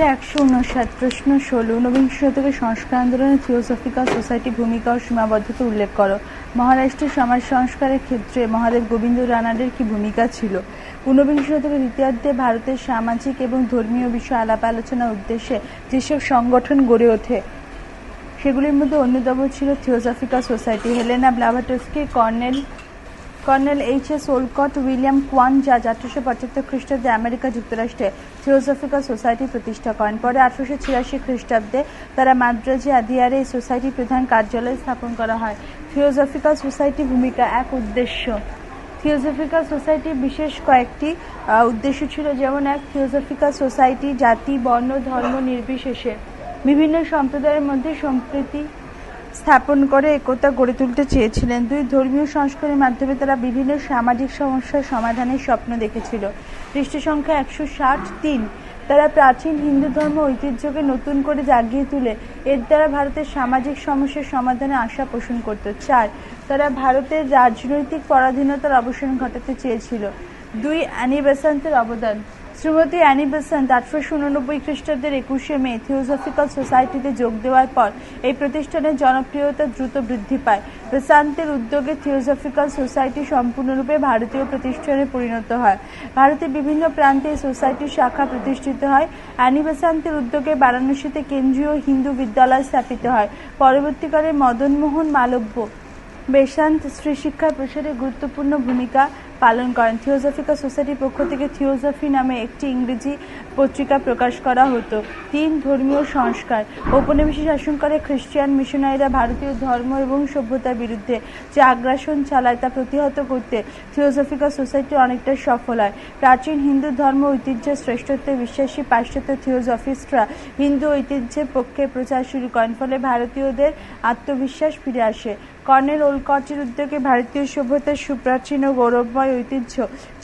পৃষ্ঠা একশো উনষাট প্রশ্ন ষোলো, ঊনবিংশ শতকের সংস্কার আন্দোলনে থিওসফিক্যাল সোসাইটি ভূমিকা ও সীমাবদ্ধতা উল্লেখ করো। মহারাষ্ট্রের সমাজ সংস্কারের ক্ষেত্রে মহাদেব গোবিন্দ রানাডের কি ভূমিকা ছিল? ঊনবিংশ শতকের দ্বিতীয়ার্ধে ভারতের সামাজিক এবং ধর্মীয় বিষয় আলাপ আলোচনার উদ্দেশ্যে যেসব সংগঠন গড়ে ওঠে, সেগুলির মধ্যে অন্যতম ছিল theosophical society. Helena Blavatsky colonel colonel H S Olcott, William Quan জাজ আঠারোশো পঁচাত্তর খ্রিস্টাব্দে আমেরিকা যুক্তরাষ্ট্রে থিওসফিক্যাল সোসাইটি প্রতিষ্ঠা করেন। পরে আঠারোশো ছিয়াশি খ্রিস্টাব্দে তারা মাদ্রাজে আদিয়ারে এই সোসাইটির প্রধান কার্যালয় স্থাপন করা হয়। থিওসফিক্যাল সোসাইটি ভূমিকা এক উদ্দেশ্য। থিওসফিক্যাল সোসাইটির বিশেষ কয়েকটি উদ্দেশ্য ছিল, যেমন এক, থিওসফিক্যাল সোসাইটি জাতি, বর্ণ, ধর্ম নির্বিশেষে। বিভিন্ন সম্প্রদায়ের মধ্যে সম্প্রীতি স্থাপন করে একতা গড়ে তুলতে চেয়েছিলেন। দুই ধর্মীয় সংস্কারের মাধ্যমে তারা বিভিন্ন সামাজিক সমস্যার সমাধানের স্বপ্ন দেখেছিল। পৃষ্ঠ সংখ্যা একশো ষাট তিন। তারা প্রাচীন হিন্দু ধর্ম ঐতিহ্যকে নতুন করে জাগিয়ে তুলে, এর দ্বারা ভারতের সামাজিক সমস্যার সমাধানে আশা পোষণ করত। চার, তারা ভারতের রাজনৈতিক পরাধীনতার অবসান ঘটাতে চেয়েছিল। দুই অ্যানি বেসান্তের অবদান। শ্রীমতী অ্যানি বেসান্ত আঠারোশো উননব্বই খ্রিস্টাব্দের একুশে মে থিওসফিক্যাল সোসাইটিতে যোগ দেওয়ার পর এই প্রতিষ্ঠানের জনপ্রিয়তা দ্রুত বৃদ্ধি পায়। বেসান্তের উদ্যোগে থিওসফিক্যাল সোসাইটি সম্পূর্ণরূপে ভারতীয় প্রতিষ্ঠানে পরিণত হয়। ভারতের বিভিন্ন প্রান্তে এই সোসাইটির শাখা প্রতিষ্ঠিত হয়। অ্যানি বেসান্তের উদ্যোগে বারাণসীতে কেন্দ্রীয় হিন্দু বিদ্যালয় স্থাপিত হয়। পরবর্তীকালে মদনমোহন মালব্য বেসান্ত স্ত্রী প্রসারে গুরুত্বপূর্ণ ভূমিকা পালন করেন। থিওসফিক্যাল সোসাইটির পক্ষ থেকে থিওসফি নামে একটি ইংরেজি পত্রিকা প্রকাশ করা হতো। তিন ধর্মীয় সংস্কার। ঔপনিবেশিক শাসন করে খ্রিস্টান মিশনারিরা ভারতীয় ধর্ম এবং সভ্যতার বিরুদ্ধে যে আগ্রাসন চালায় তা প্রতিহত করতে থিওসফিক্যাল সোসাইটি অনেকটা সফল হয়। প্রাচীন হিন্দু ধর্ম ঐতিহ্যের শ্রেষ্ঠত্বে বিশ্বাসী পাশ্চাত্য থিওসফিস্টরা হিন্দু ঐতিহ্যের পক্ষে প্রচার শুরু করেন। ফলে ভারতীয়দের আত্মবিশ্বাস ফিরে আসে। কর্নেল ওলকটের উদ্যোগে ভারতীয় সভ্যতার সুপ্রাচীন ও গৌরবময় ঐতিহ্য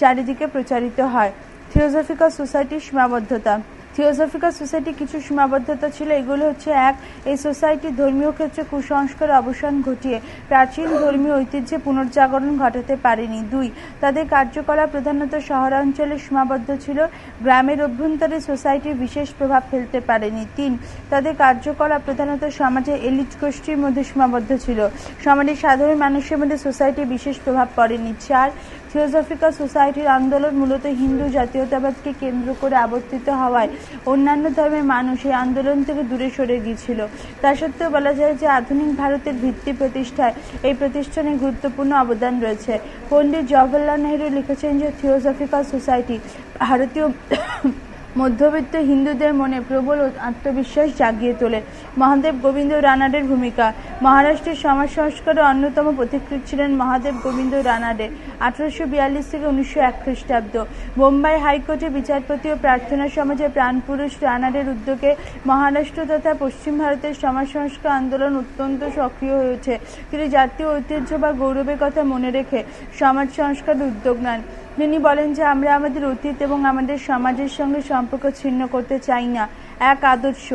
চারিদিকে প্রচারিত হয়। থিওসফিক্যাল সোসাইটির সীমাবদ্ধতা থিওসফিক্যাল সোসাইটি কিছু সীমাবদ্ধতা ছিল। এগুলো হচ্ছে, এক, এই সোসাইটি ধর্মীয় ক্ষেত্রে কুসংস্কার অবসান ঘটিয়ে প্রাচীন ধর্মীয় ঐতিহ্যে পুনর্জাগরণ ঘটাতে পারেনি। দুই, তাদের কার্যকলাপ প্রধানত শহরাঞ্চলে সীমাবদ্ধ ছিল। গ্রামের অভ্যন্তরে সোসাইটির বিশেষ প্রভাব ফেলতে পারেনি। তিন, তাদের কার্যকলাপ প্রধানত সমাজে এলিট গোষ্ঠীর মধ্যে সীমাবদ্ধ ছিল। সমাজের সাধারণ মানুষের মধ্যে সোসাইটির বিশেষ প্রভাব পড়েনি। চার থিওসফিক্যাল সোসাইটির আন্দোলন মূলত হিন্দু জাতীয়তাবাদকে কেন্দ্র করে আবর্তিত হওয়ায় অন্যান্য ধর্মের মানুষ এই আন্দোলন থেকে দূরে সরে গিয়েছিল। তা সত্ত্বেও বলা যায় যে আধুনিক ভারতের ভিত্তি প্রতিষ্ঠায় এই প্রতিষ্ঠানে গুরুত্বপূর্ণ অবদান রয়েছে। পণ্ডিত জওহরলাল নেহরু লিখেছেন যে থিওসফিক্যাল সোসাইটি ভারতীয় মধ্যবিত্ত হিন্দুদের মনে প্রবল আত্মবিশ্বাস জাগিয়ে তোলে। মহাদেব গোবিন্দ রানাডের ভূমিকা। মহারাষ্ট্রের সমাজ সংস্কারের অন্যতম পথিকৃৎ ছিলেন মহাদেব গোবিন্দ রানাডে আঠারোশো বিয়াল্লিশ থেকে উনিশশো এক খ্রিস্টাব্দ। বোম্বাই হাইকোর্টে বিচারপতি ও প্রার্থনা সমাজের প্রাণপুরুষ রানাডের উদ্যোগে মহারাষ্ট্র তথা পশ্চিম ভারতের সমাজ সংস্কার আন্দোলন অত্যন্ত সক্রিয় হয়েছে তিনি জাতীয় ঐতিহ্য বা গৌরবের কথা মনে রেখে সমাজ সংস্কারের উদ্যোগ নেন। তিনি বলেন যে আমরা আমাদের অতীত এবং আমাদের সমাজের সঙ্গে সম্পর্ক ছিন্ন করতে চাই না। এক আদর্শ।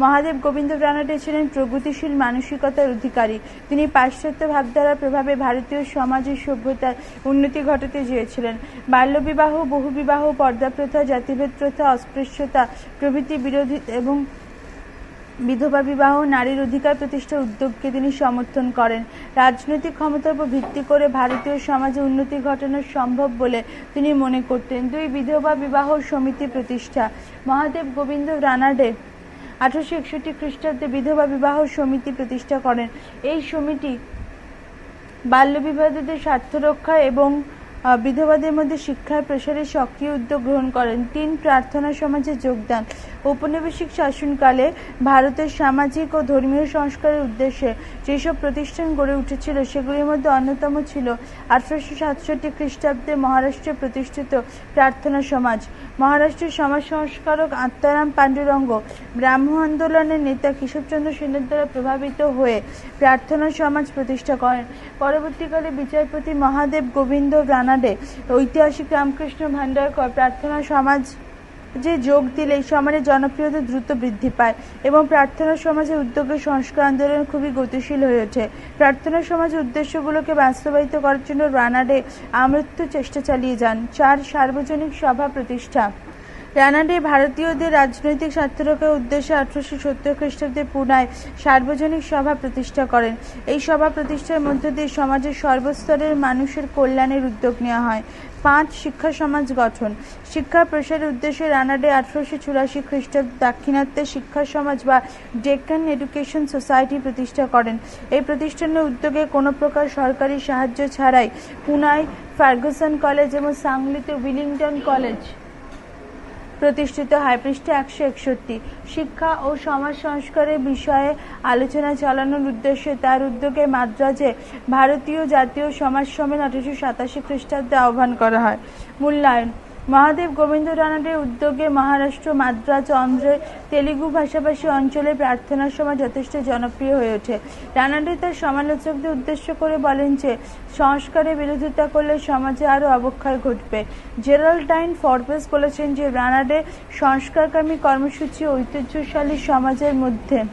মহাদেব গোবিন্দ রানাডে ছিলেন প্রগতিশীল মানসিকতার অধিকারী। তিনি পাশ্চাত্য ভাবধারার প্রভাবে ভারতীয় সমাজের সভ্যতার উন্নতি ঘটাতে চেয়েছিলেন। বাল্যবিবাহ, বহুবিবাহ পর্দা প্রথা জাতিভেদ প্রথা অস্পৃশ্যতা, প্রভৃতি বিরোধী এবং বিধবা বিবাহ নারীর অধিকার প্রতিষ্ঠার উদ্যোগকে তিনি সমর্থন করেন। রাজনৈতিক ক্ষমতার উপর ভিত্তি করে ভারতীয় সমাজে উন্নতি ঘটানো সম্ভব বলে তিনি মনে করতেন। দুই বিধবা বিবাহ সমিতি প্রতিষ্ঠা। মহাদেব গোবিন্দ রানাডে আঠারোশো একষট্টি খ্রিস্টাব্দে বিধবা বিবাহ সমিতি প্রতিষ্ঠা করেন। এই সমিতি বাল্যবিবাহীদের স্বার্থ রক্ষা এবং বিধবাদের মধ্যে শিক্ষার প্রসারে সক্রিয় উদ্যোগ গ্রহণ করেন। তিন প্রার্থনা সমাজে যোগদান। ঔপনিবেশিক শাসনকালে ভারতের সামাজিক ও ধর্মীয় সংস্কারের উদ্দেশ্যে যেসব প্রতিষ্ঠান গড়ে উঠেছিল, সেগুলির মধ্যে অন্যতম ছিল আঠারোশো সাতষট্টি খ্রিস্টাব্দে মহারাষ্ট্রে প্রতিষ্ঠিত প্রার্থনা সমাজ। মহারাষ্ট্রের সমাজ সংস্কারক আত্মারাম পাণ্ডুরঙ্গ ব্রাহ্ম আন্দোলনের নেতা কেশবচন্দ্র সেনের দ্বারা প্রভাবিত হয়ে প্রার্থনা সমাজ প্রতিষ্ঠা করেন। পরবর্তীকালে বিচারপতি মহাদেব গোবিন্দ রানাডে ঐতিহাসিক রামকৃষ্ণ ভান্ডারকর প্রার্থনা সমাজ যে যোগ দিলে সমাজের জনপ্রিয়তা দ্রুত বৃদ্ধি পায় এবং প্রার্থনা সমাজের উদ্যোগে সংস্কার আন্দোলন খুবই গতিশীল হয়ে ওঠে। প্রার্থনা সমাজের উদ্দেশ্যগুলোকে বাস্তবায়িত করার জন্য রানাডে আমৃত্যু চেষ্টা চালিয়ে যান। চার সার্বজনীন সভা প্রতিষ্ঠা। রানাডে ভারতীয়দের রাজনৈতিক স্বার্থ রক্ষার উদ্দেশ্যে আঠারোশো সত্তর খ্রিস্টাব্দে পুনায় সার্বজনিক সভা প্রতিষ্ঠা করেন। এই সভা প্রতিষ্ঠার মধ্য দিয়ে সমাজের সর্বস্তরের মানুষের কল্যাণের উদ্যোগ নেওয়া হয়। পাঁচ শিক্ষা সমাজ গঠন। শিক্ষা প্রসারের উদ্দেশ্যে রানাডে আঠারোশো চুরাশি খ্রিস্টাব্দ দাক্ষিণাত্যে শিক্ষা সমাজ বা ডেক্কান এডুকেশন সোসাইটি প্রতিষ্ঠা করেন। এই প্রতিষ্ঠানের উদ্যোগে কোনো প্রকার সরকারি সাহায্য ছাড়াই পুনায় ফার্গুসন কলেজ এবং সাংলিতে উইলিংটন কলেজ প্রতিষ্ঠিত হয়। পৃষ্ঠা একশো একষট্টি। শিক্ষা ও সমাজ সংস্কারের বিষয়ে আলোচনা চালানোর উদ্দেশ্যে তার উদ্যোগে মাদ্রাজে ভারতীয় জাতীয় সমাজ সম্মেলন আঠারোশো সাতাশি খ্রিস্টাব্দে আহ্বান করা হয়। মূল্যায়ন মহাদেব গোবিন্দ রানাডের উদ্যোগে মহারাষ্ট্র, মাদ্রাজ, অন্ধ্রে, তেলুগু ভাষাভাষী অঞ্চলে প্রার্থনার সময় যথেষ্ট জনপ্রিয় হয়ে ওঠে। রানাডে তার সমালোচকদের উদ্দেশ্য করে বলেন যে, সংস্কারের বিরোধিতা করলে সমাজে আরও অবক্ষয় ঘটবে। জেরাল্ডাইন ফরবেস বলেছেন যে, রানাডে সংস্কারকামী কর্মসূচি ঐতিহ্যশালী সমাজের মধ্যে।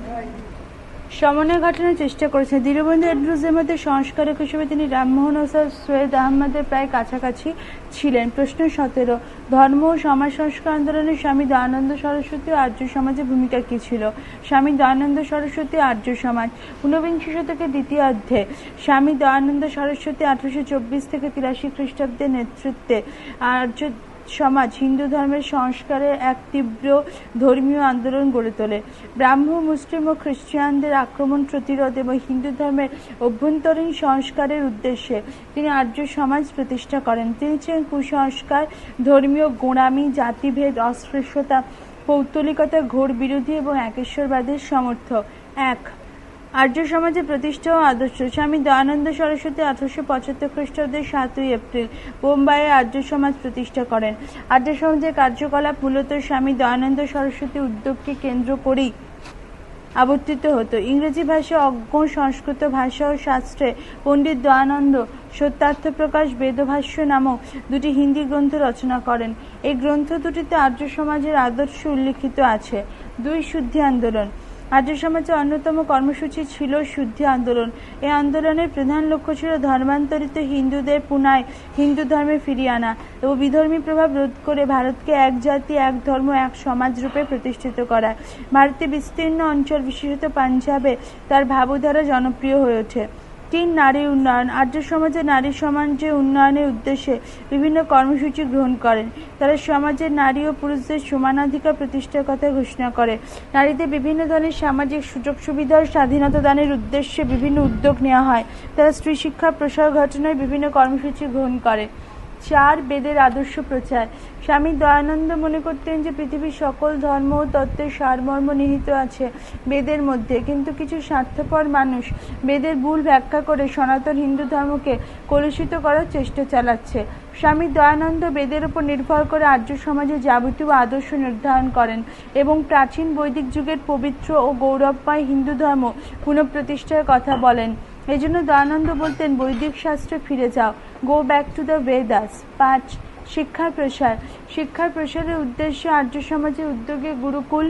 সমন্বয় ঘটানোর চেষ্টা করেছেন। দীনবন্ধু এন্ড্রুজের মধ্যে সংস্কারক হিসেবে তিনি রামমোহন ওসার সৈয়দ আহমদের প্রায় কাছাকাছি ছিলেন। প্রশ্ন সতেরো, ধর্ম ও সমাজ সংস্কার আন্দোলনে স্বামী দয়ানন্দ সরস্বতী ও আর্য সমাজের ভূমিকা কী ছিল? স্বামী দয়ানন্দ সরস্বতী আর্য সমাজ, ঊনবিংশ শতকের দ্বিতীয় অর্ধে স্বামী দয়ানন্দ সরস্বতী আঠারোশো চব্বিশ থেকে তিরাশি খ্রিস্টাব্দের নেতৃত্বে আর্য সমাজ, হিন্দু ধর্মের সংস্কারের এক তীব্র ধর্মীয় আন্দোলন গড়ে তোলে। ব্রাহ্ম, মুসলিম ও খ্রিস্টানদের আক্রমণ, প্রতিরোধ এবং হিন্দু ধর্মের অভ্যন্তরীণ সংস্কারের উদ্দেশ্যে তিনি আর্য সমাজ প্রতিষ্ঠা করেন। তিনি ছিলেন কুসংস্কার, ধর্মীয় গোঁড়ামি, জাতিভেদ, অস্পৃশ্যতা, পৌত্তলিকতা, ঘোর বিরোধী এবং একেশ্বরবাদের সমর্থক। এক আর্য সমাজের প্রতিষ্ঠা ও আদর্শ। স্বামী দয়ানন্দ সরস্বতী আঠারোশো পঁচাত্তর খ্রিস্টাব্দের সাতই এপ্রিল বোম্বাইয়ে আর্য সমাজ প্রতিষ্ঠা করেন। আর্য সমাজের কার্যকলাপ মূলত স্বামী দয়ানন্দ সরস্বতী উদ্যোগকে কেন্দ্র করেই আবর্তিত হতো। ইংরেজি ভাষা, অজ্ঞ সংস্কৃত ভাষা ও শাস্ত্রে পণ্ডিত দয়ানন্দ সত্যার্থ প্রকাশ বেদভাষ্য নামক দুটি হিন্দি গ্রন্থ রচনা করেন। এই গ্রন্থ দুটিতে আর্য সমাজের আদর্শ উল্লিখিত আছে। দুই শুদ্ধি আন্দোলন। আর্য সমাজের অন্যতম কর্মসূচি ছিল শুদ্ধি আন্দোলন। এই আন্দোলনের প্রধান লক্ষ্য ছিল ধর্মান্তরিত হিন্দুদের পুনায় হিন্দু ধর্মে ফিরিয়ে আনা এবং বিধর্মী প্রভাব রোধ করে ভারতকে এক জাতি, এক ধর্ম, এক সমাজ রূপে প্রতিষ্ঠিত করা। ভারতের বিস্তীর্ণ অঞ্চল, বিশেষত পাঞ্জাবে, তার ভাবধারা জনপ্রিয় হয়ে ওঠে। তিন নারী উন্নয়ন, আর্য সমাজে নারী সমাজের উন্নয়নের উদ্দেশ্যে বিভিন্ন কর্মসূচি গ্রহণ করেন, তারা সমাজের নারী ও পুরুষদের সমানাধিকার প্রতিষ্ঠার কথা ঘোষণা করে। নারীদের বিভিন্ন ধরনের সামাজিক সুযোগ সুবিধা ও স্বাধীনতা দানের উদ্দেশ্যে বিভিন্ন উদ্যোগ নেওয়া হয়। তারা স্ত্রী শিক্ষা প্রসার ঘটনায় বিভিন্ন কর্মসূচি গ্রহণ করে। চার বেদের আদর্শ প্রচার। স্বামী দয়ানন্দ মনে করতেন যে পৃথিবীর সকল ধর্ম ও তত্ত্বের সারমর্ম নিহিত আছে বেদের মধ্যে, কিন্তু কিছু স্বার্থপর মানুষ বেদের ভুল ব্যাখ্যা করে সনাতন হিন্দু ধর্মকে কলুষিত করার চেষ্টা চালাচ্ছে। স্বামী দয়ানন্দ বেদের উপর নির্ভর করে আর্য সমাজে যাবতীয় আদর্শ নির্ধারণ করেন এবং প্রাচীন বৈদিক যুগের পবিত্র ও গৌরবময় হিন্দু ধর্ম পুনঃপ্রতিষ্ঠার কথা বলেন। এই জন্য দয়ানন্দ বলতেন, বৈদিক শাস্ত্রে ফিরে যাও। Go back to the Vedas পাঁচ, শিক্ষার প্রসার। শিক্ষার প্রসারের উদ্দেশ্যে আর্য সমাজের উদ্যোগে গুরুকুল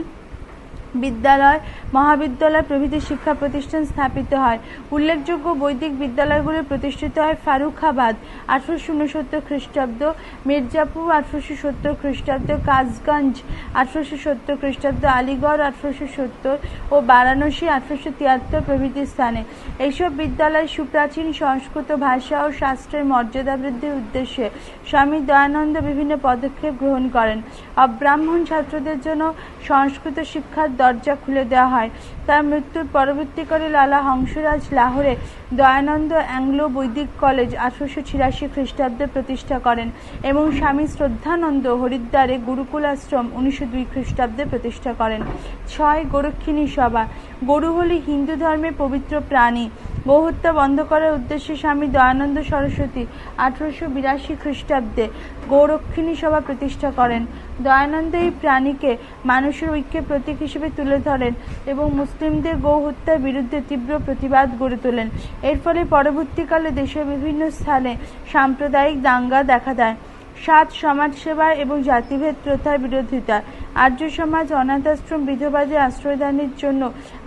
বিদ্যালয়, মহাবিদ্যালয় প্রভৃতি শিক্ষা প্রতিষ্ঠান স্থাপিত হয়। উল্লেখযোগ্য বৈদিক বিদ্যালয়গুলি প্রতিষ্ঠিত হয় ফারুখাবাদ, আঠারোশো উনসত্তর খ্রিস্টাব্দ, মির্জাপুর, আঠারোশো সত্তর খ্রিস্টাব্দ, কাজগঞ্জ, আঠারোশো সত্তর খ্রিস্টাব্দ, আলিগড়, আঠারোশো সত্তর ও বারাণসী, আঠারোশো তিয়াত্তর প্রভৃতি স্থানে। এইসব বিদ্যালয় সুপ্রাচীন সংস্কৃত ভাষা ও শাস্ত্রের মর্যাদা বৃদ্ধির উদ্দেশ্যে স্বামী দয়ানন্দ বিভিন্ন পদক্ষেপ গ্রহণ করেন। অব্রাহ্মণ ছাত্রদের জন্য সংস্কৃত শিক্ষার দরজা খুলে দেওয়া হয়। তার মৃত্যুর পরবর্তীকালে লালা হংসরাজ লাহোরে দয়ানন্দ অ্যাংলো বৈদিক কলেজ আঠারোশো ছিয়াশি খ্রিস্টাব্দে প্রতিষ্ঠা করেন এবং স্বামী শ্রদ্ধানন্দ হরিদ্বারে গুরুকুল আশ্রম উনিশশো দুই খ্রিস্টাব্দে প্রতিষ্ঠা করেন। ছয় গোরক্ষিণী সভা, গরু হলি হিন্দু ধর্মের পবিত্র প্রাণী। গোহত্যা বন্ধ করার উদ্দেশ্যে স্বামী দয়ানন্দ সরস্বতী আঠারোশো বিরাশি খ্রিস্টাব্দে গৌরক্ষিণী সভা প্রতিষ্ঠা করেন। দয়ানন্দ এই প্রাণীকে মানুষের ঐক্যের প্রতীক হিসেবে তুলে ধরেন এবং মুসলিমদের গৌ হত্যার বিরুদ্ধে তীব্র প্রতিবাদ গড়ে তোলেন। এর ফলে পরবর্তীকালে দেশের বিভিন্ন স্থানে সাম্প্রদায়িক দাঙ্গা দেখা দেয়। সাত সমাজসেবা এবং জাতিভেদ প্রথার বিরোধিতা। আর্য সমাজ অনাথ আশ্রম বিধবাদের আশ্রয়দানের জন্য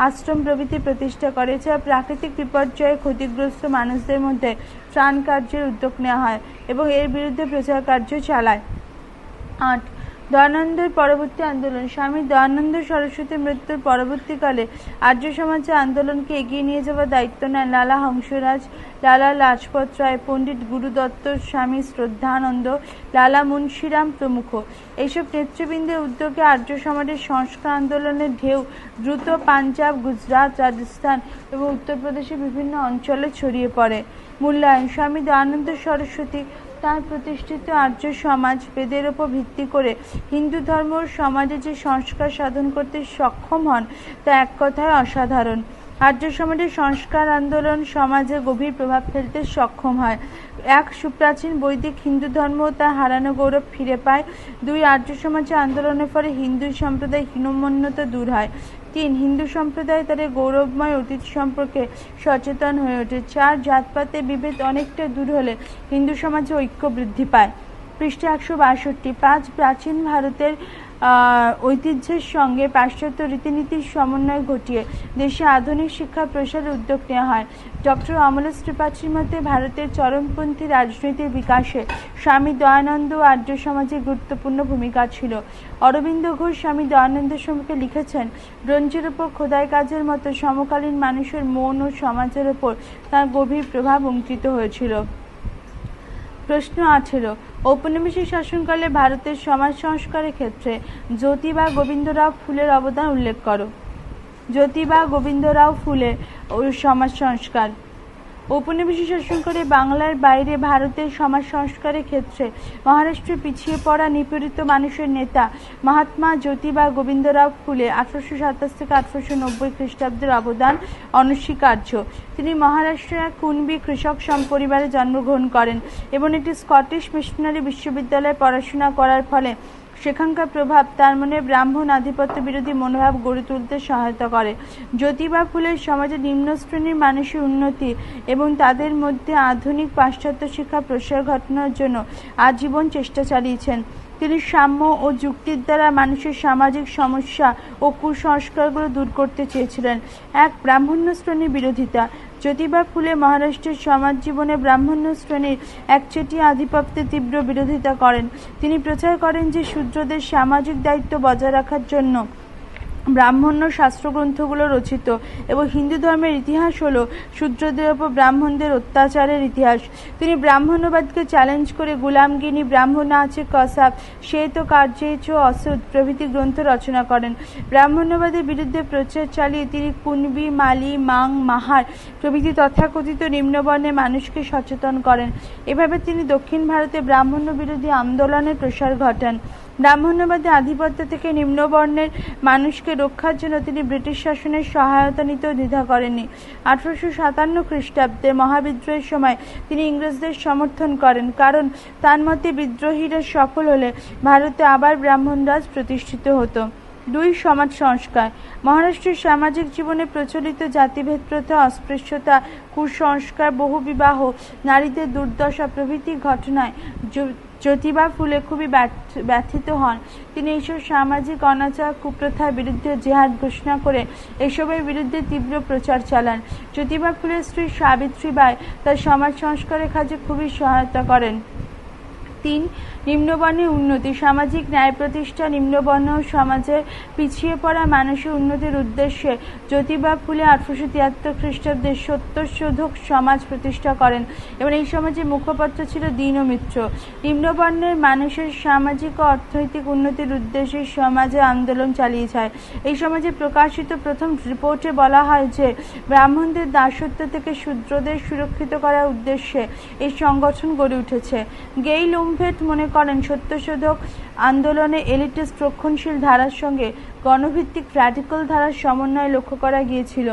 আশ্রম প্রভৃতি প্রতিষ্ঠা করে এছাড়া প্রাকৃতিক বিপর্যয়ে ক্ষতিগ্রস্ত মানুষদের মধ্যে ত্রাণ কার্যের উদ্যোগ নেওয়া হয় এবং এর বিরুদ্ধে প্রচার কার্য চালায়। আট দয়ানন্দের পরবর্তী আন্দোলন। স্বামী দয়ানন্দ সরস্বতী মৃত্যুর পরবর্তীকালে আর্য সমাজের আন্দোলনকে এগিয়ে নিয়ে যাওয়ার দায়িত্ব নেন লালা হংসরাজ, লালা লাজপত রায়, পণ্ডিত গুরুদত্ত স্বামী শ্রদ্ধানন্দ, লালা মুন্সিরাম প্রমুখ। এইসব নেতৃবৃন্দের উদ্যোগে আর্য সমাজের সংস্কার আন্দোলনের ঢেউ দ্রুত পাঞ্জাব, গুজরাট, রাজস্থান এবং উত্তরপ্রদেশের বিভিন্ন অঞ্চলে ছড়িয়ে পড়ে। মূল্যায়ন, স্বামী দয়ানন্দ সরস্বতী তার প্রতিষ্ঠিত আর্য সমাজ বেদের ওপর ভিত্তি করে হিন্দু ধর্ম সমাজে যে সংস্কার সাধন করতে সক্ষম হন, তা এক কথায় অসাধারণ। আর্য সমাজের সংস্কার আন্দোলন সমাজে গভীর প্রভাব ফেলতে সক্ষম হয়। এক সুপ্রাচীন বৈদিক হিন্দু ধর্ম তার হারানো গৌরব ফিরে পায়। দুই আর্য সমাজে আন্দোলনের ফলে হিন্দু সম্প্রদায় হীনমন্যতা দূর হয়। তিন হিন্দু সম্প্রদায় তাদের গৌরবময় অতীত সম্পর্কে সচেতন হয়ে ওঠে। চার জাতপাতে বিভেদ অনেকটা দূর হলে হিন্দু সমাজে ঐক্য বৃদ্ধি পায়। পৃষ্ঠা একশো বাষট্টি, পাঁচ প্রাচীন ভারতের ঐতিহ্যের সঙ্গে পাশ্চাত্য রীতিনীতির সমন্বয় ঘটিয়ে দেশে আধুনিক শিক্ষা প্রসারের উদ্যোগ নেওয়া হয়। ডক্টর অমলেশ ত্রিপাঠীর মতে, ভারতের চরমপন্থী রাজনীতির বিকাশে স্বামী দয়ানন্দ আর্য সমাজের গুরুত্বপূর্ণ ভূমিকা ছিল। অরবিন্দ ঘোষ স্বামী দয়ানন্দ সম্পর্কে লিখেছেন, ব্রঞ্জের ওপর খোদাই কাজের মতো সমকালীন মানুষের মন ও সমাজের ওপর তার গভীর প্রভাব অঙ্কিত হয়েছিল। প্রশ্ন আঠেরো ঔপনিবেশিক শাসনকালে ভারতের সমাজ সংস্কারের ক্ষেত্রে জ্যোতিবা গোবিন্দরাও ফুলের অবদান উল্লেখ করো। জ্যোতিবা গোবিন্দরাও ফুলে সমাজ সংস্কার। ঔপনিবেশিক করে বাংলার বাইরে ভারতের সমাজ সংস্কারের ক্ষেত্রে মহারাষ্ট্রে পিছিয়ে পড়া নিপীড়িত মানুষের নেতা মহাত্মা জ্যোতিবা গোবিন্দরাও ফুলে আঠারোশো সাতাশ থেকে আঠারোশো নব্বই খ্রিস্টাব্দের অবদান অনস্বীকার্য। তিনি মহারাষ্ট্রের কুনবি কৃষক সম পরিবারে জন্মগ্রহণ করেন এবং একটি স্কটিশ মিশনারি বিশ্ববিদ্যালয়ে পড়াশোনা করার ফলে সেখানকার প্রভাব তার মনে ব্রাহ্মণ আধিপত্য বিরোধী মনোভাব গড়ে তুলতে সহায়তা করে। জ্যোতিবা ফুলের সমাজে নিম্ন শ্রেণির মানুষের উন্নতি এবং তাদের মধ্যে আধুনিক পাশ্চাত্য শিক্ষা প্রসার ঘটানোর জন্য আজীবন চেষ্টা চালিয়েছেন। তিনি সাম্য ও যুক্তির দ্বারা মানুষের সামাজিক সমস্যা ও কুসংস্কারগুলো দূর করতে চেয়েছিলেন। এক ব্রাহ্মণ্য শ্রেণির বিরোধিতা জ্যোতিবা ফুলে মহারাষ্ট্রের সমাজ জীবনে ব্রাহ্মণ্য শ্রেণির একচেটিয়া আধিপত্যের তীব্র বিরোধিতা করেন। তিনি প্রচার করেন যে শূদ্রদের সামাজিক দায়িত্ব বজায় রাখার জন্য ব্রাহ্মণ্য শাস্ত্রগ্রন্থগুলো রচিত এবং হিন্দু ধর্মের ইতিহাস হল শূদ্রদের ওপর ব্রাহ্মণদের অত্যাচারের ইতিহাস। তিনি ব্রাহ্মণ্যবাদকে চ্যালেঞ্জ করে গুলামগিনী ব্রাহ্মণ আছে কসাব সে তো কার্যেচ অসুদ প্রভৃতি গ্রন্থ রচনা করেন। ব্রাহ্মণ্যবাদের বিরুদ্ধে প্রচার চালিয়ে তিনি কুনবি, মালি, মাং, মাহার প্রভৃতি তথাকথিত নিম্নবর্ণের মানুষকে সচেতন করেন। এভাবে তিনি দক্ষিণ ভারতে ব্রাহ্মণ্য বিরোধী আন্দোলনের প্রসার ঘটান। ব্রাহ্মণ্যবাদী আধিপত্য থেকে নিম্নবর্ণের মানুষকে রক্ষার জন্য তিনি ব্রিটিশ শাসনের সহায়তা নিতেও দ্বিধা করেননি। আঠারোশো সাতান্ন খ্রিস্টাব্দে মহাবিদ্রোহের সময় তিনি ইংরেজদের সমর্থন করেন, কারণ তার মতে বিদ্রোহীরা সফল হলে ভারতে আবার ব্রাহ্মণরাজ প্রতিষ্ঠিত হতো। দুই সমাজ সংস্কার, মহারাষ্ট্রের সামাজিক জীবনে প্রচলিত জাতিভেদ প্রথা, অস্পৃশ্যতা, কুসংস্কার, বহুবিবাহ, নারীদের দুর্দশা প্রভৃতি ঘটনায় জ্যোতিবা ফুলে খুবই ব্যথ- ব্যথিত হন। তিনি এইসব সামাজিক অনাচার, কুপ্রথার বিরুদ্ধে জেহাদ ঘোষণা করে এসবের বিরুদ্ধে তীব্র প্রচার চালান। জ্যোতিবা ফুলের স্ত্রী সাবিত্রী বাই তার সমাজ সংস্কারের কাজে খুবই সহায়তা করেন। তিন, নিম্নবর্ণের উন্নতি। সামাজিক ন্যায় প্রতিষ্ঠা, নিম্নবর্ণ সমাজের পিছিয়ে পড়া মানুষের উন্নতির উদ্দেশ্যে জ্যোতিবা ফুলে আঠারোশো তিয়াত্তর খ্রিস্টাব্দে সত্যশোধক সমাজ প্রতিষ্ঠা করেন এবং এই সমাজের মুখপাত্র ছিল দীন ও মিত্র। নিম্নবর্ণের মানুষের সামাজিক ও অর্থনৈতিক উন্নতির উদ্দেশ্যে সমাজে আন্দোলন চালিয়ে যায়। এই সমাজে প্রকাশিত প্রথম রিপোর্টে বলা হয় যে, ব্রাহ্মণদের দাসত্ব থেকে শূদ্রদের সুরক্ষিত করার উদ্দেশ্যে এই সংগঠন গড়ে উঠেছে। গেই লুমভেট মনে করেন, সত্যশোধক আন্দোলনে এলিটিস্ট রক্ষণশীল ধারার সঙ্গে গণভিত্তিক র্যাডিক্যাল ধারার সমন্বয় লক্ষ্য করা গিয়েছিল।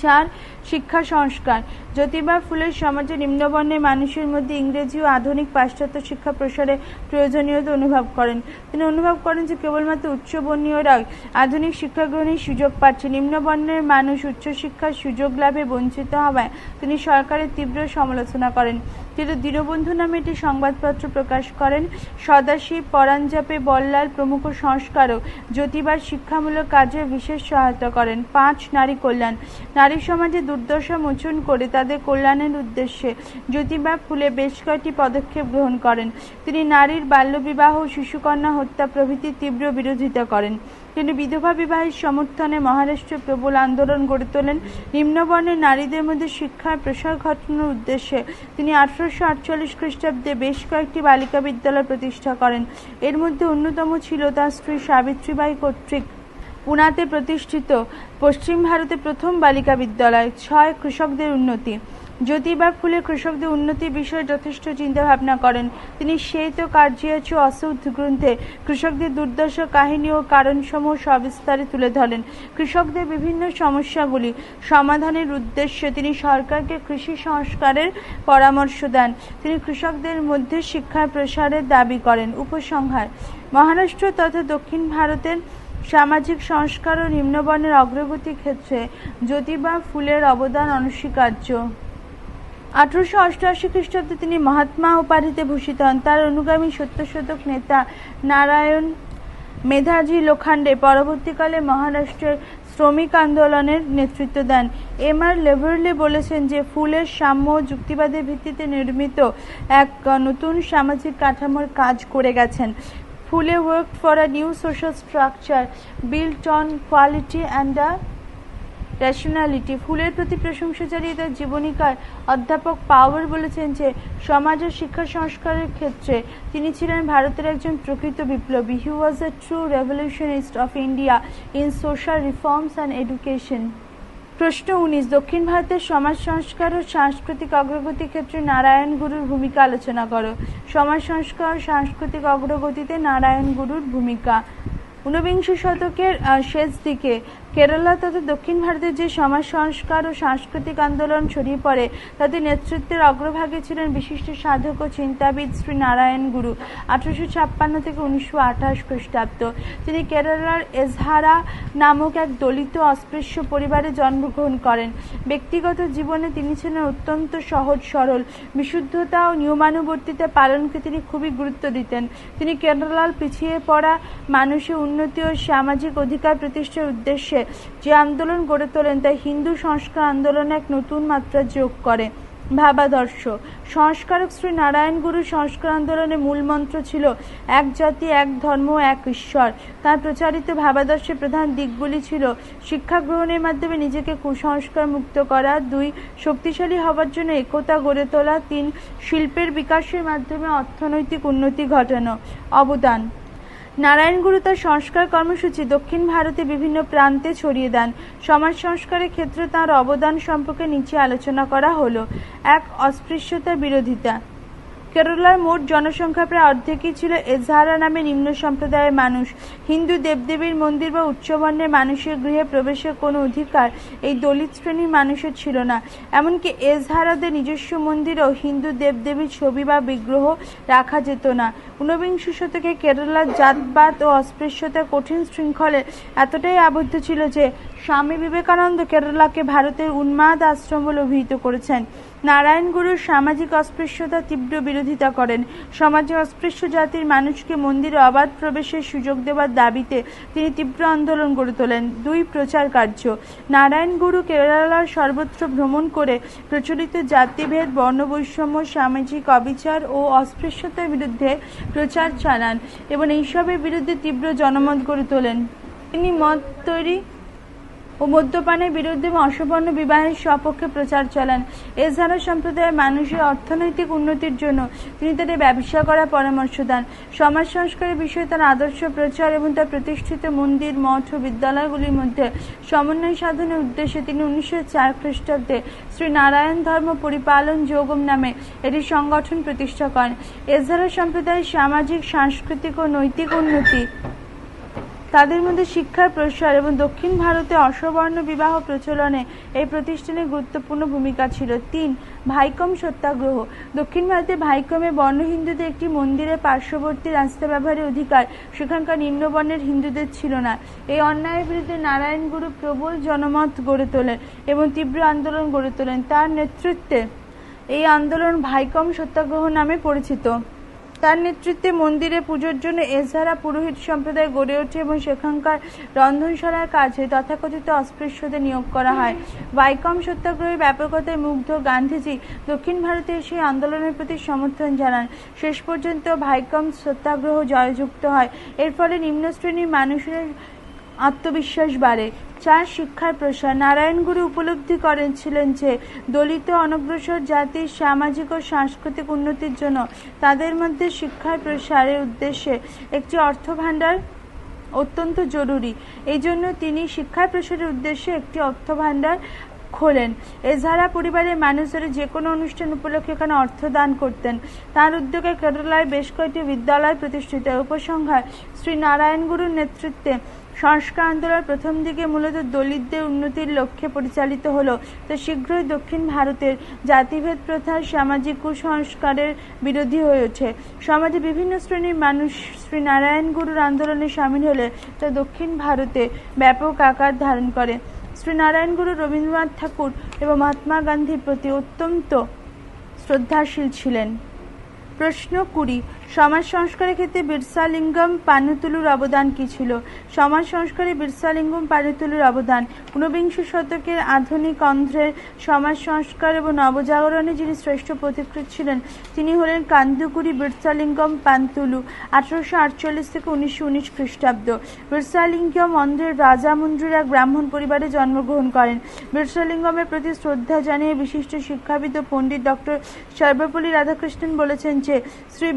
চার, শিক্ষা সংস্কার। জ্যোতিবা ফুলের সমাজে নিম্নবর্ণের মানুষের মধ্যে ইংরেজি ও আধুনিক পাশ্চাত্য শিক্ষা প্রসারে প্রয়োজনীয়তা অনুভব করেন। তিনি অনুভব করেন যে কেবলমাত্র উচ্চবর্ণীয়রাই আধুনিক শিক্ষা গ্রহণের সুযোগ পাচ্ছে। নিম্নবর্ণের মানুষ উচ্চশিক্ষার সুযোগ লাভে বঞ্চিত হওয়ায় তিনি সরকারের তীব্র সমালোচনা করেন। তিনি দীনবন্ধু নামে একটি সংবাদপত্র প্রকাশ করেন, সদাশিব পরাঞ্জাপে বল্লাল প্রমুখ সংস্কারক জ্যোতিবার শিক্ষামূলক কাজে বিশেষ সহায়তা করেন। পাঁচ নারী কল্যাণ, নারী সমাজে দুর্দশা মোচন করে তাদের কল্যাণের উদ্দেশ্যে জ্যোতিবা ফুলে বেশ কয়েকটি পদক্ষেপ গ্রহণ করেন। তিনি নারীর বাল্যবিবাহ শিশুকন্যা হত্যা প্রভৃতির তীব্র বিরোধিতা করেন। তিনি বিধবা বিবাহের সমর্থনে মহারাষ্ট্রে প্রবল আন্দোলন গড়ে তোলেন। নিম্নবর্ণের নারীদের মধ্যে শিক্ষার প্রসার ঘটানোর উদ্দেশ্যে তিনি আঠারোশো আটচল্লিশ খ্রিস্টাব্দে বেশ কয়েকটি বালিকা বিদ্যালয় প্রতিষ্ঠা করেন। এর মধ্যে অন্যতম ছিল তার স্ত্রী সাবিত্রীবাই কর্তৃক পুনাতে প্রতিষ্ঠিত পশ্চিম ভারতে প্রথম বালিকা বিদ্যালয়। ছয় কৃষকদের উন্নতি। জ্যোতিবা ফুলে কৃষকদের উন্নতির বিষয়ে যথেষ্ট চিন্তা ভাবনা করেন। তিনি সেই তো কার্যচ অসৌধ গ্রন্থে কৃষকদের দুর্দশা কাহিনী ও কারণসমূহ সবিস্তারে তুলে ধরেন। কৃষকদের বিভিন্ন সমস্যাগুলি সমাধানের উদ্দেশ্যে তিনি সরকারকে কৃষি সংস্কারের পরামর্শ দেন। তিনি কৃষকদের মধ্যে শিক্ষার প্রসারের দাবি করেন। উপসংহার, মহারাষ্ট্র তথা দক্ষিণ ভারতের সামাজিক সংস্কার ও নিম্নবর্ণের অগ্রগতির ক্ষেত্রে জ্যোতিবা ফুলের অবদান অনস্বীকার্য। আঠারোশো অষ্টআশি খ্রিস্টাব্দে তিনি মহাত্মা উপাধিতে ভূষিত হন। তার অনুগামী সত্যশতক নেতা নারায়ণ মেধাজি লোখান্ডে পরবর্তীকালে মহারাষ্ট্রের শ্রমিক আন্দোলনের নেতৃত্ব দেন। এম আর লেভারলে বলেছেন যে, ফুলের সাম্য যুক্তিবাদের ভিত্তিতে নির্মিত এক নতুন সামাজিক কাঠামোর কাজ করে গেছেন। Phule work for a new social structure built on quality and a rationality ফুলের প্রতি প্রশংসা চালিয়ে তার জীবনীকার অধ্যাপক পাওয়ার বলেছেন যে, সমাজ ও শিক্ষা সংস্কারের ক্ষেত্রে তিনি ছিলেন ভারতের একজন প্রকৃত বিপ্লবী। He was a true revolutionist of India in social reforms and education প্রশ্ন উনিশ। দক্ষিণ ভারতের সমাজ সংস্কার ও সাংস্কৃতিক অগ্রগতির ক্ষেত্রে নারায়ণ গুরুর ভূমিকা আলোচনা করো। সমাজ সংস্কার ও সাংস্কৃতিক অগ্রগতিতে নারায়ণ গুরুর ভূমিকা। ঊনবিংশ শতকের শেষ দিকে কেরালা তথা দক্ষিণ ভারতের যে সমাজ সংস্কার ও সাংস্কৃতিক আন্দোলন ছড়িয়ে পড়ে তাদের নেতৃত্বের অগ্রভাগে ছিলেন বিশিষ্ট সাধক ও চিন্তাবিদ শ্রী নারায়ণ গুরু, আঠারোশো ছাপ্পান্ন থেকে উনিশশো আঠাশ খ্রিস্টাব্দ। তিনি কেরালার এজহারা নামক এক দলিত অস্পৃশ্য পরিবারে জন্মগ্রহণ করেন। ব্যক্তিগত জীবনে তিনি ছিলেন অত্যন্ত সহজ সরল, বিশুদ্ধতা ও নিয়মানুবর্তিতা পালনকে তিনি খুবই গুরুত্ব দিতেন। তিনি কেরালার পিছিয়ে পড়া মানুষের উন্নতি ও সামাজিক অধিকার প্রতিষ্ঠার উদ্দেশ্যে যে আন্দোলন গড়ে তোলেন তা হিন্দু সংস্কার আন্দোলনে এক নতুন মাত্রা যোগ করে। ভাবাদর্শ সংস্কারক শ্রী নারায়ণ গুরু সংস্কার আন্দোলনের মূল মন্ত্র ছিল এক জাতি, এক ধর্ম, এক ঈশ্বর। তার প্রচারিত ভাবাদর্শের প্রধান দিকগুলি ছিল শিক্ষা গ্রহণের মাধ্যমে নিজেকে কুসংস্কার মুক্ত করা, দুই, শক্তিশালী হওয়ার জন্য একতা গড়ে তোলা, তিন, শিল্পের বিকাশের মাধ্যমে অর্থনৈতিক উন্নতি ঘটানো। অবদান নারায়ণ গুরু তার সংস্কার কর্মসূচি দক্ষিণ ভারতে বিভিন্ন প্রান্তে ছড়িয়ে দেন। সমাজ সংস্কারের ক্ষেত্রে তার অবদান সম্পর্কে নিচে আলোচনা করা হলো। এক অস্পৃশ্যতার বিরোধিতা। কেরালার মোট জনসংখ্যা প্রায় অর্ধেকই ছিল এজহারা নামে নিম্ন সম্প্রদায়ের মানুষ। হিন্দু দেবদেবীর মন্দির বা উচ্চবর্ণের মানুষের গৃহে প্রবেশের কোনো অধিকার এই দলিত শ্রেণির মানুষের ছিল না। এমনকি এজহারাদের নিজস্ব মন্দিরেও হিন্দু দেবদেবীর ছবি বা বিগ্রহ রাখা যেত না। ঊনবিংশ শতকে কেরালার জাতবাদ ও অস্পৃশ্যতার কঠিন শৃঙ্খলে এতটাই আবদ্ধ ছিল যে স্বামী বিবেকানন্দ কেরালাকে ভারতের উন্মাদ আশ্রম বলে অভিহিত করেছেন। নারায়ণ গুরুর সামাজিক অস্পৃশ্যতা তীব্র বিরোধিতা করেন। সমাজে অস্পৃশ্য জাতির মানুষকে মন্দিরে অবাধ প্রবেশের সুযোগ দেওয়ার দাবিতে তিনি তীব্র আন্দোলন গড়ে তোলেন। দুই প্রচার কার্য। নারায়ণ গুরু কেরালার সর্বত্র ভ্রমণ করে প্রচলিত জাতিভেদ, বর্ণবৈষম্য, সামাজিক অবিচার ও অস্পৃশ্যতার বিরুদ্ধে প্রচার চালান এবং এইসবের বিরুদ্ধে তীব্র জনমত গড়ে তোলেন। তিনি মত তৈরি ও মদ্যপানের বিরুদ্ধে অসবর্ণ বিবাহের সপক্ষে প্রচার চালান। এছাড়া সম্প্রদায়ের মানুষের অর্থনৈতিক উন্নতির জন্য তিনি তাদের ব্যবসা করার পরামর্শ দেন। সমাজ সংস্কারের বিষয়ে তার আদর্শ প্রচার এবং তার প্রতিষ্ঠিত মন্দির, মঠ ও বিদ্যালয়গুলির মধ্যে সমন্বয় সাধনের উদ্দেশ্যে তিনি উনিশশো চার খ্রিস্টাব্দে শ্রী নারায়ণ ধর্ম পরিপালন যোগম নামে এটি সংগঠন প্রতিষ্ঠা করেন। এছাড়া সম্প্রদায়ের সামাজিক, সাংস্কৃতিক ও নৈতিক উন্নতি তাদের মধ্যে শিক্ষার প্রসার এবং দক্ষিণ ভারতে অসবর্ণ বিবাহ প্রচলনে এই প্রতিষ্ঠানের গুরুত্বপূর্ণ ভূমিকা ছিল। তিন, ভাইকম সত্যাগ্রহ। দক্ষিণ ভারতে ভাইকমে বর্ণ হিন্দুদের একটি মন্দিরের পার্শ্ববর্তী রাস্তা ব্যবহারের অধিকার সেখানকার নিম্নবর্ণের হিন্দুদের ছিল না। এই অন্যায়ের বিরুদ্ধে নারায়ণ গুরু প্রবল জনমত গড়ে তোলেন এবং তীব্র আন্দোলন গড়ে তোলেন। তার নেতৃত্বে এই আন্দোলন ভাইকম সত্যাগ্রহ নামে পরিচিত। তার নেতৃত্বে মন্দিরে পুজোর জন্য এছাড়া পুরোহিত সম্প্রদায় গড়ে ওঠে এবং সেখানকার রন্ধনশালার কাজে তথাকথিত অস্পৃশ্যদের নিয়োগ করা হয়। বাইকম সত্যাগ্রহের ব্যাপকতায় মুগ্ধ গান্ধীজি দক্ষিণ ভারতে এসে আন্দোলনের প্রতি সমর্থন জানান। শেষ পর্যন্ত ভাইকম সত্যাগ্রহ জয়যুক্ত হয়। এর ফলে নিম্ন শ্রেণির মানুষের আত্মবিশ্বাস বাড়ে। চার শিক্ষার প্রসার। নারায়ণগুরু উপলব্ধি করেছিলেন যে, দলিত অনগ্রসর জাতির সামাজিক ও সাংস্কৃতিক উন্নতির জন্য তাদের মধ্যে শিক্ষার প্রসারের উদ্দেশ্যে একটি অর্থ ভাণ্ডার অত্যন্ত জরুরি। এই জন্য তিনি শিক্ষার প্রসারের উদ্দেশ্যে একটি অর্থ ভাণ্ডার খোলেন। এছাড়া পরিবারের মানুষেরা যে কোনো অনুষ্ঠান উপলক্ষে এখানে অর্থ দান করতেন। তার উদ্যোগে কেরালায় বেশ কয়েকটি বিদ্যালয় প্রতিষ্ঠিত। উপসংহার শ্রী নারায়ণ গুরুর নেতৃত্বে সংস্কার আন্দোলন প্রথম দিকে মূলত দলিতদের উন্নতির লক্ষ্যে পরিচালিত হলো, তো শীঘ্রই দক্ষিণ ভারতের জাতিভেদ প্রথা সামাজিক কুসংস্কারের বিরোধী হয়ে ওঠে। সমাজে বিভিন্ন শ্রেণির মানুষ শ্রী নারায়ণ গুরুর আন্দোলনে সামিল হলে, তা দক্ষিণ ভারতে ব্যাপক আকার ধারণ করে। শ্রী নারায়ণ গুরু রবীন্দ্রনাথ ঠাকুর এবং মহাত্মা গান্ধীর প্রতি অত্যন্ত শ্রদ্ধাশীল ছিলেন। প্রশ্ন কুড়ি সমাজ সংস্কারের ক্ষেত্রে বিরসালিঙ্গম পানুতুলুর অবদান কি ছিল? সমাজ সংস্কারে বিরসালিঙ্গম পানুতুলুর অবদান। ঊনবিংশ শতকের আধুনিক অন্ধ্রের সমাজ সংস্কার এবং নবজাগরণে যিনি শ্রেষ্ঠ প্রতিকৃত ছিলেন, তিনি হলেন কান্দুকুরি বিরসালিঙ্গম পান্তুলু, আঠারোশো আটচল্লিশ থেকে উনিশশো উনিশ খ্রিস্টাব্দ। বিরসালিঙ্গম অন্ধ্রের রাজামুন্দ্রির এক ব্রাহ্মণ পরিবারে জন্মগ্রহণ করেন। বিরসালিঙ্গমের প্রতি শ্রদ্ধা জানিয়ে বিশিষ্ট শিক্ষাবিদ ও পণ্ডিত ডক্টর সর্বপল্লী রাধাকৃষ্ণন বলেছেন যে, শ্রী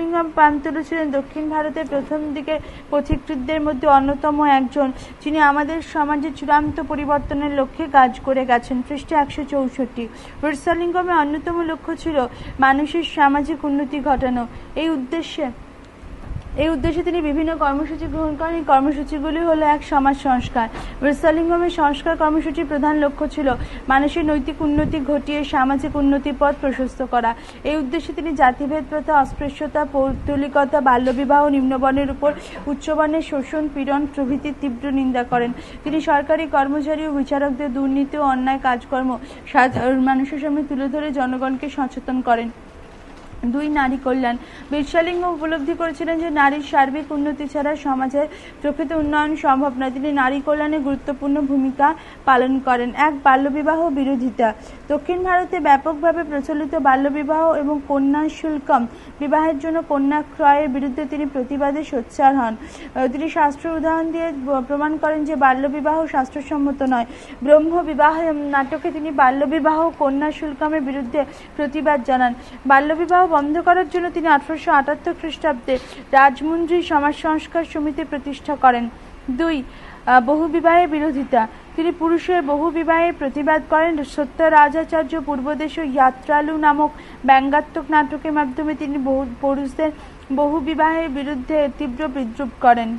বিরসালিঙ্গম পান্তুলু ছিলেন দক্ষিণ ভারতের প্রথম দিকে পথিকৃতদের মধ্যে অন্যতম একজন, যিনি আমাদের সমাজে চূড়ান্ত পরিবর্তনের লক্ষ্যে কাজ করে গেছেন খ্রিস্ট একশো চৌষট্টি। বিরসালিঙ্গমের অন্যতম লক্ষ্য ছিল মানুষের সামাজিক উন্নতি ঘটানো। এই উদ্দেশ্যে এই উদ্দেশ্যে তিনি বিভিন্ন কর্মসূচি গ্রহণ করেন। এই কর্মসূচিগুলি হলো এক, সমাজ সংস্কার। বিরসালিঙ্গমের সংস্কার কর্মসূচির প্রধান লক্ষ্য ছিল মানুষের নৈতিক উন্নতি ঘটিয়ে সামাজিক উন্নতির পথ প্রশস্ত করা। এই উদ্দেশ্যে তিনি জাতিভেদ প্রথা, অস্পৃশ্যতা, পৌত্তলিকতা, বাল্যবিবাহ, নিম্নবর্ণের উপর উচ্চবর্ণের শোষণ, পীড়ন প্রভৃতির তীব্র নিন্দা করেন। তিনি সরকারি কর্মচারী ও বিচারকদের দুর্নীতি ও অন্যায় কাজকর্ম সাধারণ মানুষের সামনে তুলে ধরে জনগণকে সচেতন করেন। দুই নারী কল্যাণ। বিরসালিঙ্গ উপলব্ধি করেছিলেন যে নারীর সার্বিক উন্নতি ছাড়া সমাজের প্রকৃত উন্নয়ন সম্ভব নয়। তিনি নারী কল্যাণে গুরুত্বপূর্ণ ভূমিকা পালন করেন। এক বাল্যবিবাহ বিরোধিতা। দক্ষিণ ভারতে ব্যাপকভাবে প্রচলিত বাল্যবিবাহ এবং কন্যা শুল্কম বিবাহের জন্য কন্যা ক্রয়ের বিরুদ্ধে তিনি প্রতিবাদে সোচ্চার হন। তিনি শাস্ত্র উদাহরণ দিয়ে প্রমাণ করেন যে বাল্যবিবাহ শাস্ত্রসম্মত নয়। ব্রহ্ম বিবাহ নাটকে তিনি বাল্যবিবাহ কন্যা শুল্কমের বিরুদ্ধে প্রতিবাদ জানান। বাল্যবিবাহ বন্ধ করার জন্য তিনি আঠারোশো আটাত্তর খ্রিস্টাব্দে রাজমন্ত্রী সমাজ সংস্কার সমিতি প্রতিষ্ঠা করেন। দুই বহুবিবাহের বিরোধিতা। তিনি পুরুষের বহু বিবাহের প্রতিবাদ করেন। সত্য রাজাচার্য পূর্বদেশ যাত্রালু নামক ব্যঙ্গাত্মক নাটকের মাধ্যমে তিনি বহু, পুরুষদের বহু বিবাহের বিরুদ্ধে তীব্র বিদ্রুপ করেন।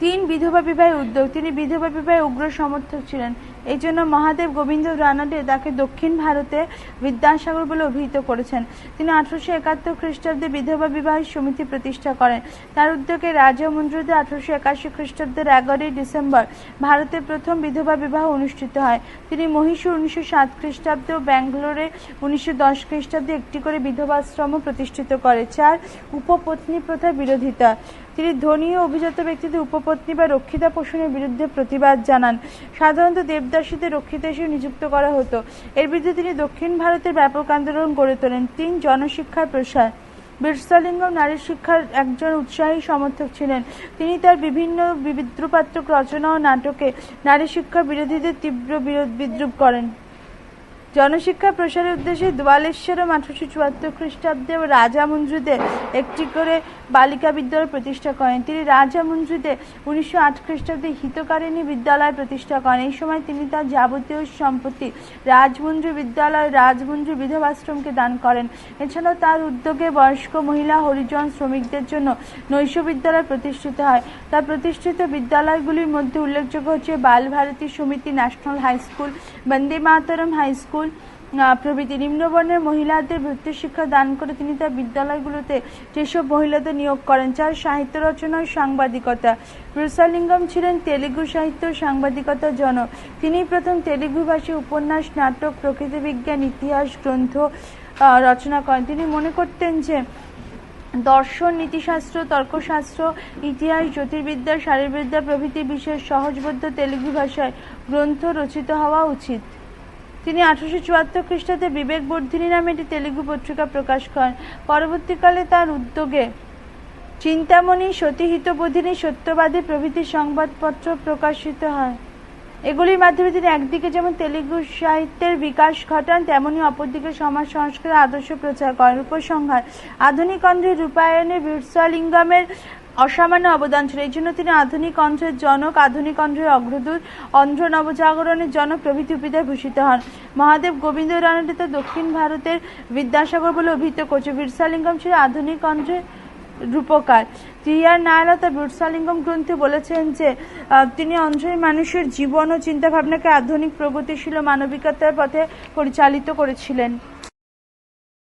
তিন, বিধবা বিবাহের উদ্যোগ। তিনি বিধবা বিবাহের উগ্র সমর্থক ছিলেন। এই জন্য মহাদেব গোবিন্দ রানাডে তাকে দক্ষিণ ভারতে বিদ্যাসাগর বলে অভিহিত করেছেন। তিনি আঠারোশো একাত্তর খ্রিস্টাব্দে বিধবা বিবাহ সমিতি প্রতিষ্ঠা করেন। তার উদ্যোগে রাজা রাজমন্দ্রতে আঠারোশো একাশি খ্রিস্টাব্দের এগারোই ডিসেম্বর ভারতে প্রথম বিধবা বিবাহ অনুষ্ঠিত হয়। তিনি মহীশূর উনিশশো সাত খ্রিস্টাব্দে ও ব্যাঙ্গালোরে উনিশশো দশ খ্রিস্টাব্দে একটি করে বিধবাশ্রম প্রতিষ্ঠিত করে চার উপপত্নী প্রথার বিরোধিতা। তিনি ধনী ও অভিজাত ব্যক্তিদের উপপত্নী বা রক্ষিতা পোষণের বিরুদ্ধে প্রতিবাদ জানান। সাধারণত দেবদাসীদের রক্ষিত হিসেবে নিযুক্ত করা হতো। এর বিরুদ্ধে তিনি দক্ষিণ ভারতের ব্যাপক আন্দোলন গড়ে তোলেন। তিন জনশিক্ষার প্রসার। বিরসালিঙ্গম নারী শিক্ষার একজন উৎসাহী সমর্থক ছিলেন। তিনি তার বিভিন্ন বিদ্রুপাত্মক রচনা ও নাটকে নারী শিক্ষা বিরোধীদের তীব্র বিদ্রুপ করেন। জনশিক্ষা প্রসারের উদ্দেশ্যে দোয়ালেশ্বরম আঠারোশো চুয়াত্তর খ্রিস্টাব্দে ও রাজামঞ্জুতে একটি করে বালিকা বিদ্যালয় প্রতিষ্ঠা করেন। তিনি রাজামঞ্জুতে উনিশশো আট খ্রিস্টাব্দে হিতকারিণী বিদ্যালয় প্রতিষ্ঠা করেন। এই সময় তিনি তার যাবতীয় সম্পত্তি রাজমঞ্জু বিদ্যালয়, রাজমঞ্জু বিধবাশ্রমকে দান করেন। এছাড়াও তার উদ্যোগে বয়স্ক মহিলা হরিজন শ্রমিকদের জন্য নৈশ বিদ্যালয় প্রতিষ্ঠিত হয়। তার প্রতিষ্ঠিত বিদ্যালয়গুলির মধ্যে উল্লেখযোগ্য হচ্ছে বালভারতী সমিতি national high school, Bande Mataram high school আহ, প্রভৃতি নিম্নবর্ণের মহিলাদের ভর্তি শিক্ষা দান করে তিনি তার বিদ্যালয়গুলোতে যেসব মহিলাদের নিয়োগ করেন যার সাহিত্য রচনা ও সাংবাদিকতা। রুসালিঙ্গম ছিলেন তেলেগু সাহিত্য সাংবাদিকতার জনক। তিনি প্রথম তেলেগু ভাষী উপন্যাস নাটক প্রকৃতি বিজ্ঞান ইতিহাস গ্রন্থ রচনা করেন। তিনি মনে করতেন যে দর্শন নীতিশাস্ত্র তর্কশাস্ত্র ইতিহাস জ্যোতির্বিদ্যা শারীরবিদ্যা প্রভৃতি বিষয়ে সহজবোধ্য তেলুগু ভাষায় গ্রন্থ রচিত হওয়া উচিত। তিনি আঠারোশো চুয়াত্তর খ্রিস্টাব্দে বিবেক বর্ধিনী নামে একটি তেলুগু পত্রিকা প্রকাশ করেন। পরবর্তীকালে তার উদ্যোগে চিন্তামণি সতীহিতবোধিনী সত্যবাদী প্রভৃতি সংবাদপত্র প্রকাশিত হয়। এগুলির মাধ্যমে তিনি একদিকে যেমন তেলুগু সাহিত্যের বিকাশ ঘটান, তেমনি অপরদিকে সমাজ সংস্কারের আদর্শ প্রচার করেন। উপসংহার, আধুনিক অন্ধ্রের রূপায়ণে বীরসালিঙ্গমের অসামান্য অবদান ছিল। এই জন্য তিনি আধুনিক অন্ধ্রের জনক, আধুনিক অন্ধ্রের অগ্রদূত, অন্ধ্র নবজাগরণের জনক প্রভৃতি উপাধিতে ভূষিত হন। মহাদেব গোবিন্দ রানাডিত দক্ষিণ ভারতের বিদ্যাসাগর বলে অভিহিত করছে। বীরসালিঙ্গম ছিল আধুনিক অন্ধ্রের রূপকার। টি আর নায়লা তার বীরসালিঙ্গম গ্রন্থে বলেছেন যে তিনি অন্ধ্রের মানুষের জীবন ও চিন্তাভাবনাকে আধুনিক, প্রগতিশীল মানবিকতার পথে পরিচালিত করেছিলেন।